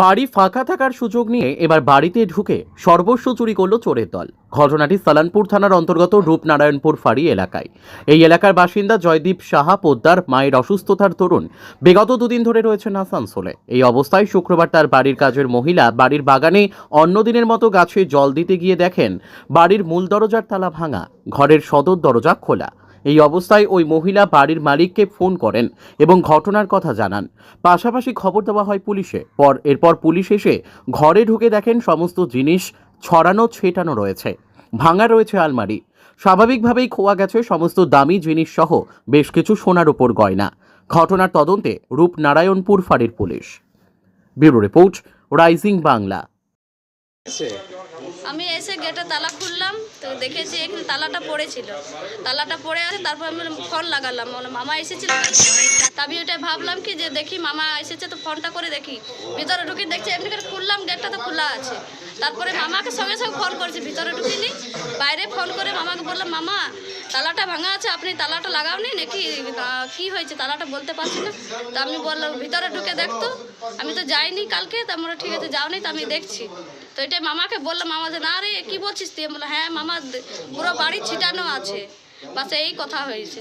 বাড়ি ফাঁকা থাকার সুযোগ নিয়ে এবার বাড়িতে ঢুকে সর্বস্ব চুরি করল চোরের দল। ঘটনাটি সালানপুর থানার অন্তর্গত রূপনারায়ণপুর ফাঁড়ি এলাকায়। এই এলাকার বাসিন্দা জয়দীপ সাহা পোদ্দার মায়ের অসুস্থতার তরুণ। বিগত দুদিন ধরে রয়েছেন আসানসোলে এই অবস্থায় শুক্রবার তার বাড়ির কাজের মহিলা বাড়ির বাগানে অন্যদিনের মতো গাছে জল দিতে গিয়ে দেখেন, বাড়ির মূল দরজার তালা ভাঙা, ঘরের সদর দরজা খোলা। এই অবস্থায় ওই মহিলা বাড়ির মালিককে ফোন করেন এবং ঘটনার কথা জানান। পাশাপাশি খবর দেওয়া হয় পুলিশে। পর, এরপর পুলিশ এসে ঘরে ঢুকে দেখেন সমস্ত জিনিস ছড়ানো, ছেটানো রয়েছে। ভাঙা রয়েছে আলমারি। স্বাভাবিকভাবেই খোয়া গেছে সমস্ত দামি জিনিস সহ বেশ কিছু সোনার উপর গয়না। ঘটনার তদন্তে রূপনারায়ণপুর ফাঁড়ির police. Bureau report, rising Bangla. আমি এসে গেটে তালা খুললাম, তো দেখেছি এখানে তালাটা পড়েছিল। তালাটা পড়ে আছে, তারপর আমি ফোন লাগালাম। মামা এসেছিল আমি ওটা ভাবলাম কি যে দেখি মামা এসেছে, তো ফোনটা করে দেখি। ভিতরে ঢুকে দেখছি, এমনি করে খুললাম, গেটটা তো খোলা আছে। তারপরে মামাকে সঙ্গে সঙ্গে ফোন করেছি, ভিতরে ঢুকিনি, বাইরে ফোন করে মামাকে বললাম মামা, তালাটা ভাঙা আছে, আপনি তালাটা লাগাওনি নাকি কি হয়েছে, তালাটা বলতে পারছি না। তো আমি বললাম, ভিতরে ঢুকে দেখতো আমি তো যাইনি কালকে, তা আমরা ঠিক আছে, যাওনি, তো আমি দেখছি। তো এটাই মামাকে বললাম, মামা যে, না রে, কী বলছিস তুই? বললাম হ্যাঁ মামা পুরো বাড়ি ছিটানো আছে। বাস এই কথা হয়েছে।